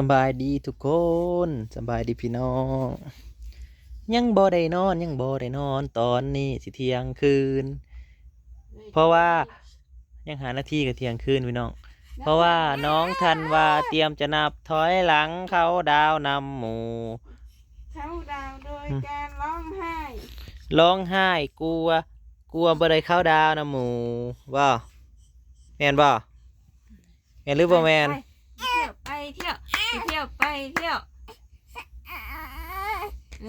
สำบายดีทุกคนสำบายดีพี่น้อง ยังบ่ได้นอนยังบ่ได้นอนตอนนี้สิเที่ยงคืน เพราะว่ายังหาหน้าที่กับเที่ยงคืนพี่น้อง เพราะว่าน้องทันว่าเตรียมจะนับถอยหลังเขาดาวนำหมู่เข้าดาวโดยการร้องไห้ร้องไห้กลัว กลัวบ่ได้เข้าดาวนำหมู่บ่แม่นบ่แม่นหรือบ่แม่นไปเที่ยวไปเที่ยว ไปเที่ยวไปเที่ยว เอ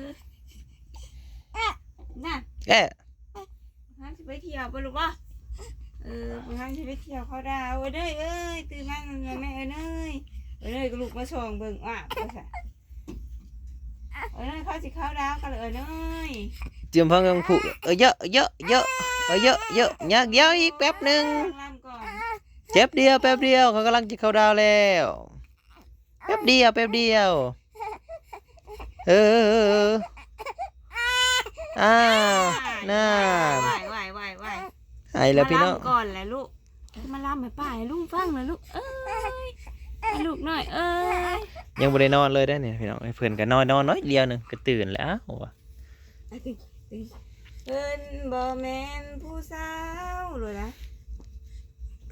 อน่ะเอ๊ะฮันจะไปเที่ยวไปลูกบ่เออฮันจะไปเที่ยวเขาดาวเด้ยเอ้ยตื่นมาเงินแม่เอ้ยเอ้ยเอ้ยก็ลูกมาส่งเบิ่งอะไปซะเอ้ยเขาสิเข้าดาวกันเลยเอ้ยเตรียมพร้อมกันผูกเออเยอะเยอะเยอะเออเยอะเยอะยากเยอะอีกแป๊บหนึ่งลำก่อนเจ็บเดียวแป๊บเดียวเขากำลังจะเข้าดาวแล้ว แป๊บเดียวแป๊บเดียว เอออ้าวน่าไหวไหวไหวไหวหายแล้วพี่น้องมาล่ำก่อนแหละลูก มาล่ำให้ป้าให้ลุงฟังเลยลูก เอ้ยให้ลูกหน่อย เอ้ย ยังบ่ได้นอนเลยได้เนี่ยพี่น้องเพื่อนก็นอนนอนน้อยเดียวหนึงก็ตื่นแล้วว่ะตึงตึงเพิ่นบ่แม่นผู้สาวเลยนะ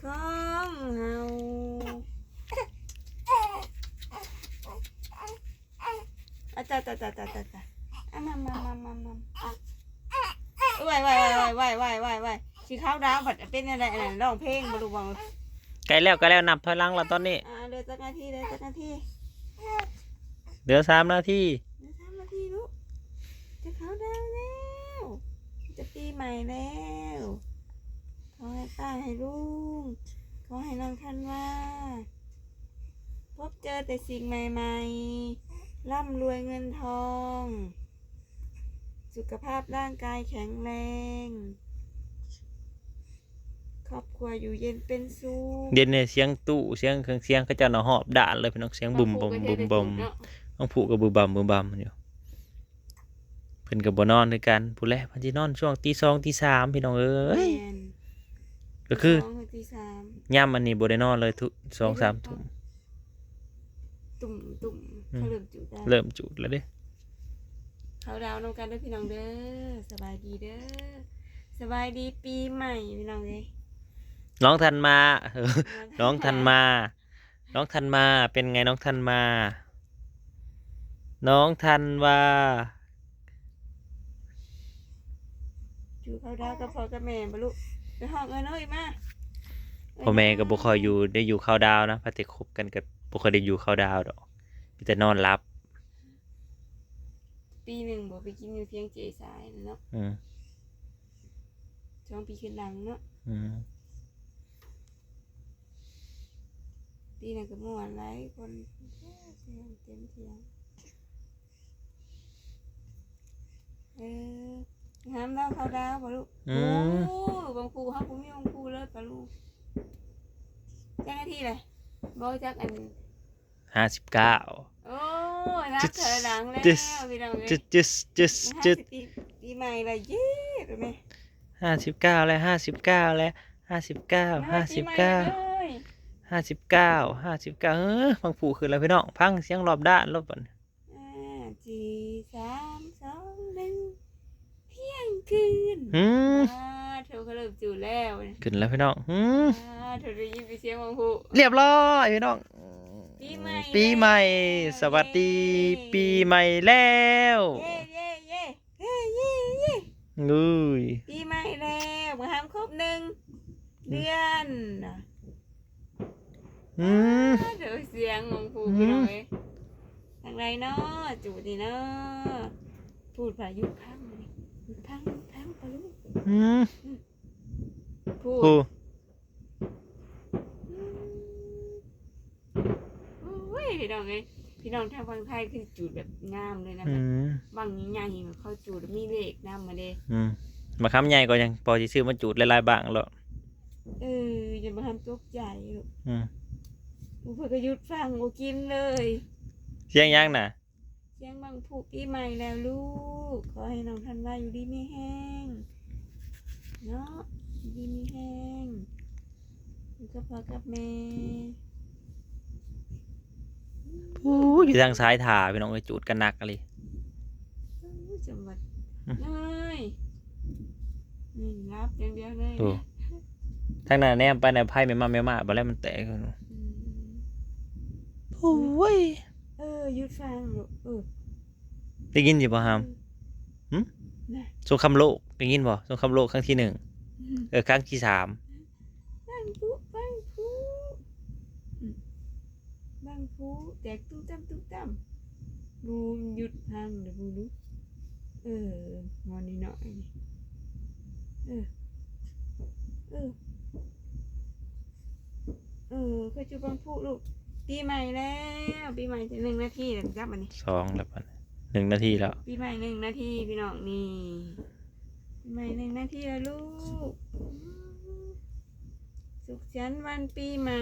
ของเฮา อาจ้าจ้าจ้าจ้าจ้าจ้าอะมามามามามาไหวไหวไหวไหวไหวไหวไหวสีขาวดาวบัดเป็นอะไรอะไรร้องเพลงบรู้ว่าใกล้แล้วใกล้แล้วนับถอยหลังแล้วตอนนี้อ่าเดือจักนาทีเดือจักนาทีเหลือสามนาทีเดือสามนาทีลูกจะขาวดาวแล้วจะปีใหม่แล้วขอให้ป้าให้ลุงขอให้น้องท่านว่า พบเจอแต่สิ่งใหม่ ๆ ร่ำรวยเงินทอง สุขภาพร่างกายแข็งแรง ครอบครัวอยู่เย็นเป็นสุขเดี๋ยวเนี่ยเสียงตู้เสียงเครื่องเสียงเขาเจะหนอหอบด่านเลยพี่น้องเสียงบุ่มบุ่มบุ่มบุ่มต้องผูกกับบือบำบือบำอยู่เพิ่นกับบ่นอนด้วยกันผู้แรกพันจีนอนช่วงตีสองตีสามพี่น้องเอ้ยแม่นก็คือสงถึงตีสาม ย่ำอันนี้บ่ได้นอนเลยทุกสองสามทุ่ม ตุ่มตุ่มอืมเขาเริ่มจุดได้เริ่มจุดแล้วเด้เขาดาวน์นำกันเด้วยพี่น้องเด้อสบายดีเด้อสบายดีปีใหม่พี่น้องเลยน้องทันมาเออน้องทันมา น้องทันมาเป็นไงน้องทันมา น้องทันว่าอยู่เขาดาวน์กับพ่อกับแม่บ่ลูกไปห้องเอ้ยเอ้ยมาพ่อแม่ก็บ่ค่อยอยู่ได้อยู่เข้าวดาวนะพัดแต่คบกันกับ บ่ค่อยได้อยู่เข้าวดาวดอกมีแต่นอนรับ ปีหนึ่งบ่ไปกินอยู่เพียงเจสายนะเนาะอืมช่วงปีขึ้นหลังเนาะอืมปีนั้นก็ม่วนหลายคนเสียงเต็มเทียงเออห้ามดาวเขาดาวบ่ลูกอืมโอ้บางครูเขาผมมีบางครูเลยปะลูกเจ้าหน้าที่เลยบอกจากอัน ห้าสิบเก้าโอ้นับเธอหลังแล้วจึ๊สพี่น้องเอ้ยจุดจุดจุดห้าจุดสิบปีปีใหม่ละเย้รู้ไหมห้าสิบเก้าแล้วห้าสิบเก้าแล้วห้าสิบเก้าห้าสิบเก้าปีใหม่เลยห้าสิบเก้าห้าสิบเก้าเออฟังผูขึ้นแล้วพี่น้องพังเสียงรอบด้านรอบบันห้าสี่สามสองหนึ่งเที่ยงคืนอืมอ่าเธอเขาเริ่มจูดแล้วขึ้นแล้วพี่น้องอืมอ่าเธอได้ยินเสียงบางครูเรียบร้อยพี่น้อง ปีใหม่ปีใหม่แล้วสวัสดีเย้ปีใหม่แล้วเย้เย้เย้เย้เย้เย้งุ้ยปีใหม่แล้วมาห้ามครบหนึ่งเดือนน่ะอืมเดี๋ยวเสียงของผู้อืมพี่น้องเอ้ยทางไรเนาะจูดีเนาะพูดพายุพังเลยหยุดพังหยุดพังปะลูกอืมพูผูดโอ้ย พี่น้องเอ้ยพี่น้องทางฝั่งไทยคือจูดแบบงามเลยนะอืแบบมบางใหญ่ๆแบบเขาจูดมีเลขนำมาเด้อืมมาค้ำใหญ่ก็ยังพอจะซื้อมาจุดหลายๆบางแล้วเอออย่ามาทำตกใจลูกอืมลูกเพื่อก็หยุดฟังบ่กินเลยเสียงยังน่ะ เสียงบางผูกปีใหม่แล้วลูกขอให้น้องทันว่าอยู่ดีไม่แห้งเนาะอยู่ดีไม่แห้งอยู่กับพ่อกับแม่ ยอยู่ทางซ้ายถ่าพี่น้องเอ้ยจูดกันหนักอะไรอู้จังหวัดอืมเลยนี่รับอย่างเดียวเลยดูทางนั้นแนมไปในไพ่ไม่มาไม่มาบ่แล้วมันแตกอืมโอ้ยเออหยุดฟังลูกเออได้ยินอยู่ป่ะฮามหึน่ะสงครามโลกได้ยินบ่สงครามโลกครั้งที่หนึ่งเออครั้งที่สาม บังผู้บังผู้อืม บังผู้แตกตุ้มตั้มตุ้มตั้มบูมหยุดพังเดี๋ยวบูรู้เอองอนนิดหน่อยนี่เออ เออ เออเคยจูบังผู้ลูกปีใหม่แล้วปีใหม่จะหนึ่งนาทีแล้วจับมันนี่สองแล้วปะหนึ่งนาทีแล้ว ปีใหม่หนึ่งนาทีพี่น้องนี่ปีใหม่หนึ่งนาทีแล้วลูก สุขสันต์วันปีใหม่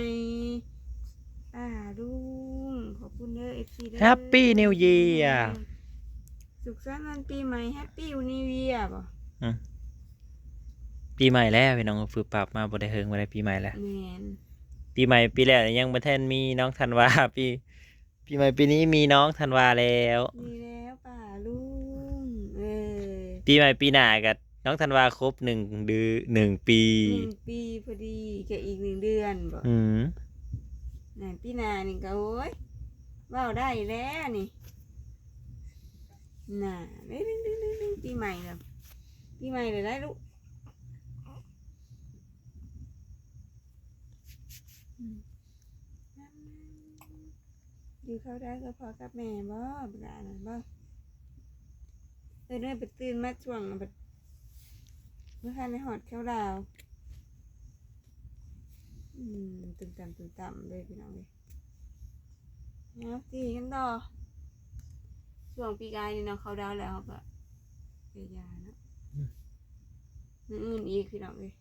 อ่าลุงขอบคุณเด้อเอฟซีเด้อ Happy New Year สุขสันต์วันปีใหม่แฮปปี้นิวเยียร์ป่ะปีใหม่แล้วพี่น้องฝึกปรับมาบ่ได้เฮิงบ่ได้ปีใหม่แล้ว แมนปีใหม่ปีแรกยังบ่ทันมีน้องธันวา ปีปีใหม่ปีนี้มีน้องธันวาแล้ว มีแล้วป่าลุงเออปีใหม่ปีหน้ากับน้องธันวาครบหนึ่งเดือนหนึ่งปี หนึ่งปีพอดีแค่อีกหนึ่งเดือนบ่อืม น่ะปีหนานี่ก็โอ้ยว้าได้แล้วนี่น่ะเด้งดึงดึงดึงปีใหม่แล้วปีใหม่เลยได้ลูกอยู่เขาได้ก็พอกับแม่บ่บลาน่ะบ่เออเนี่ยไปตื่นมาช่วงแบบเมื่อคันในหอดเข้าดาว อืมตึงต่ำตึงต่ำเลยพี่น้องเลยนะตีกันต่อช่วงปีกายนี่เนาะเขาดาวแล้วเขาก็เยียาเนาะอื่นอีกพี่น้องเลย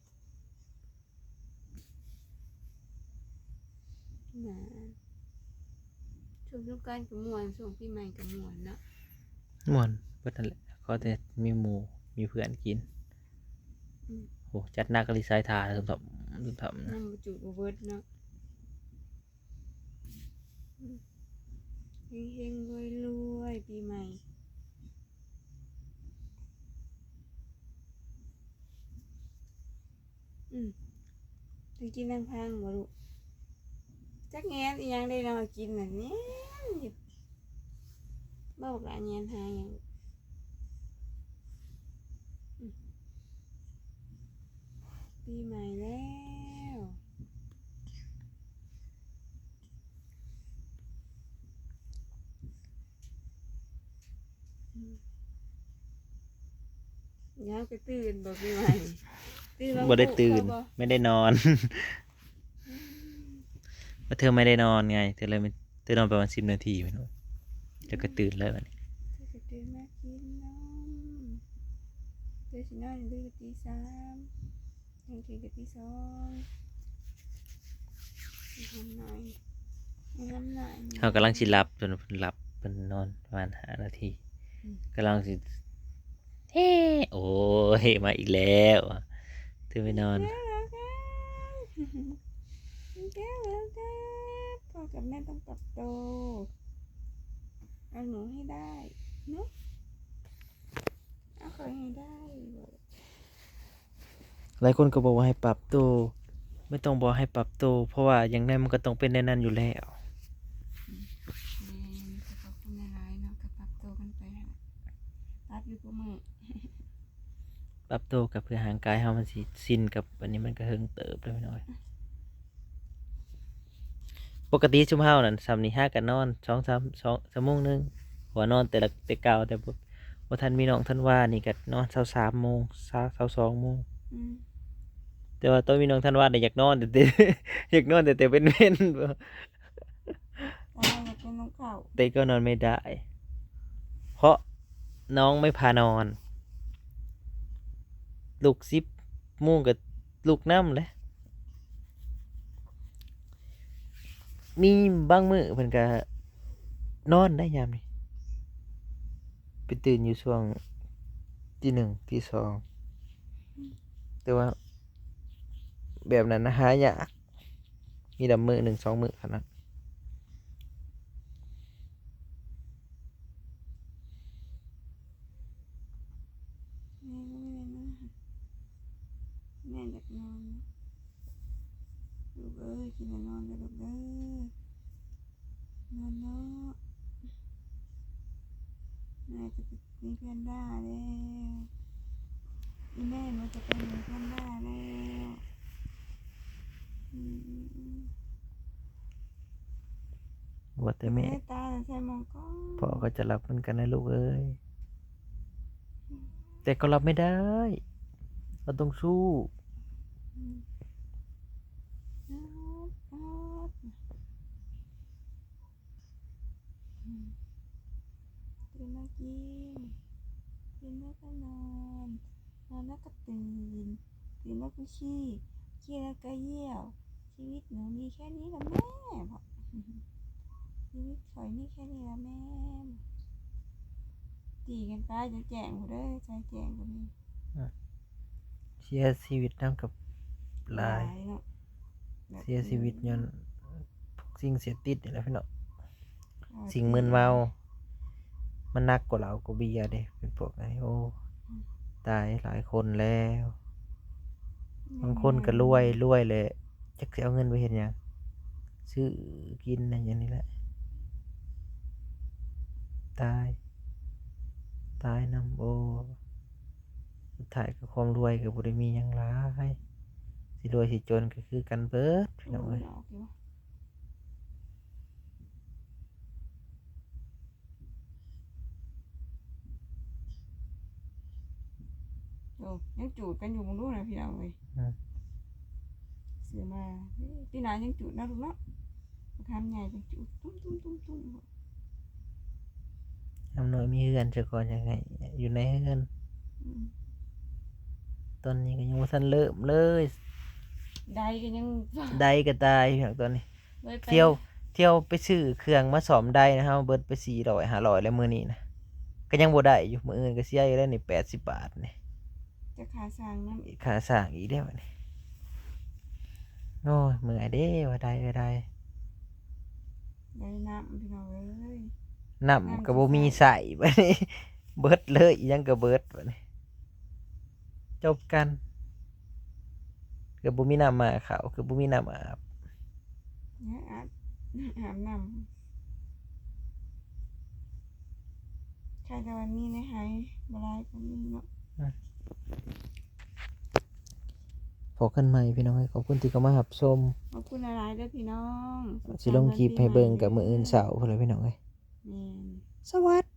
นะช่วงสงกรารกับมวนช่วงปีใหม่กับมวนเนาะมวนเบิดนั่นแหละก็แต่มีหมูมีเพื่อนกิน โอ้จัดหนักกะลิสายทาสมทบสมทบน้ำจุบเบิดเนาะเฮงเฮงรวยรวยปีใหม่อืมไปกินนางพังบ่ลูกจักแงนอีหยังได้เรากินน่ะแน่นอยู่บ่บอกละแงนหาหยังอืม ปีใหม่แล้วอืมยามก็ตื่นบ่ปีใหม่ตื่นมาบ่ได้ตื่นปลุกเขาบ่ไม่ได้นอนว่าเธอไม่ได้นอนไง เธอเลยไม่เธอนอนประมาณสิบนาทีไม่รู้แล้วก็ตื่นเลยวันนี้เธอก็ตื่นมากินนมเธอสินอนอยู่ด้วยกับตีสาม ยังกินกับตีสองให้ทำหน่อยให้ทำหน่อยเขากำลังสิหลับจนเพิ่นหลับเป็นนอนประมาณห้านาทีอืมกำลังสิเฮ้โอ้ยมาอีกแล้วเธอไปนอนแก้วแล้วครับแก้วแล้วครับพ่อกับแม่ต้องปรับโตวเอาหนูให้ได้เนาะเอาคอยให้ได้บอก หลายคนก็บอกว่าให้ปรับตัวไม่ต้องบอกให้ปรับตัวเพราะว่าอย่างนั้นมันก็ต้องเป็นในนั้นอยู่แล้วแม่นก็ขอบคุณหลายๆเนาะก็ปรับโตวกันไปหั่นปรับอยู่กับมือปรับตัวกับเพื่อห่างกายเฮามันสิสิ้นกับอันนี้มันก็เฮิงเติบได้ไม่น้อย ปกติชุมเฮานั่นสามนี้ห้ากันนอนสองสามสองชั่วโมงหนึงหัวนอนแต่ละแต่เก่าแต่บ่บ่ทันมีน้องทันว่านี่ก็นอนเช้าสามโมงเช้าเช้าสองโมง อืม แต่ว่าตอนมีน้องทันว่าเนี่ยอยากนอนแต่แต่อยากนอนแต่แต่เป็นเว้นๆบ่ตายอยากเป็นน้องเข่าแต่ก็นอนไม่ได้ เพราะน้องไม่พานอน ลูกซิบมู่กับลูกน้ำเลยมีบางมือเพิ่นก็นอนได้ยามนี้ไปตื่นอยู่ช่วงที่หนึ่งที่สองแต่ว่า แบบนั้นนะฮะยากมีดำมือหนึ่งสองมือขนาดแม่ดัะแม่มีเพื่อนได้เลยแม่มันจะเป็นเพื่อนได้ ว่าแต่แม่แม่ตาใส่หมองกล้องพ่อก็จะรับมันกันนะลูกเอ้ยแต่ก็รับไม่ได้ เราต้องสู้อืมอ๊อดอ๊อดอืมตื่นมากินกินแล้วก็นอนนอนแล้วก็ตื่นตื่นแล้วก็ขี้ขี้แล้วก็เยี่ยวชีวิตหนูมีแค่นี้ละแม่บอก ชีวิตข่อยมีแค่นี้ละแม่ตีกันไปจะแจงหมดเลยใจแจงกว่านี้เสียชีวิตนํกับหลาย เนาะแบบเสียชีวิตย้อนพวกสิ่งเสียติดนี่แหละพี่น้องเอาสิ่งมึนเมา มันหนักกว่าเราก็เบียร์เด้เป็นพวกไอ้โอ้ตายหลายคนแล้ว บางคนก็รวยรวยเลยจักสิเอาเงินไปเห็นยังซื้อกินอะไรอย่างนี้แหละ ตาย ตายนำโอ้สุดท้ายก็ความรวยก็บ่ได้มีหยังหลายสิรวยสิจนก็คือกันเบิดพี่น้องเอ้ยออกอยู่โอ้ยังจูดกันอยู่มึงรู้นะพี่น้องเอ้ยอืม เสือมาเฮ้ยปีหนายังจูดนะลูกเนาะทำใหญ่จังจูดตุ้มตุ้มตุ้มตุ้ม อำนวยมีเฮือนจะก่อนยังไงอยู่ในเฮือนอืมตอนนี้ก็ยังบ่ทันเริ่มเลยใดก็ยังใดก็ตายพี่น้องตอนนี้เลยไปเที่ยวเที่ยวไปซื้อเครื่องมาซ่อมได้นะครับเบิดไป400 500แล้วมื้อนี้นะก็ยังบ่ได้อยู่มื้ออื่นก็เสียอยู่แล้วนี่80บาทนี่จะขาสร้างน้ำค่าสร้างอีกเด้อบัดนี้โอ้ยเมื่อยเด้ว่าได้ก็ได้ ได้น้ำพี่น้องเอ้ย น้ำก็บ่มีใส่บัดนี้เบิดเลยอิหยังก็เบิดบัดนี้จบกันก็บ่มีน้ำมาเขาวคือบ่มีน้ำอาบเนี่ยอาบอาบน้ำใครจะวันนี้นะหายบลายคนนี้เนาะพบกันใหม่พี่น้องเอ้ยขอบคุณที่เข้ามารับชมขอบคุณอะไรด้วยพี่น้องสิลงคลิปให้เบิ่งกับมื้ออื่นเช้าพุ่นเลยพี่น้องเอ้ย แม่นสวัส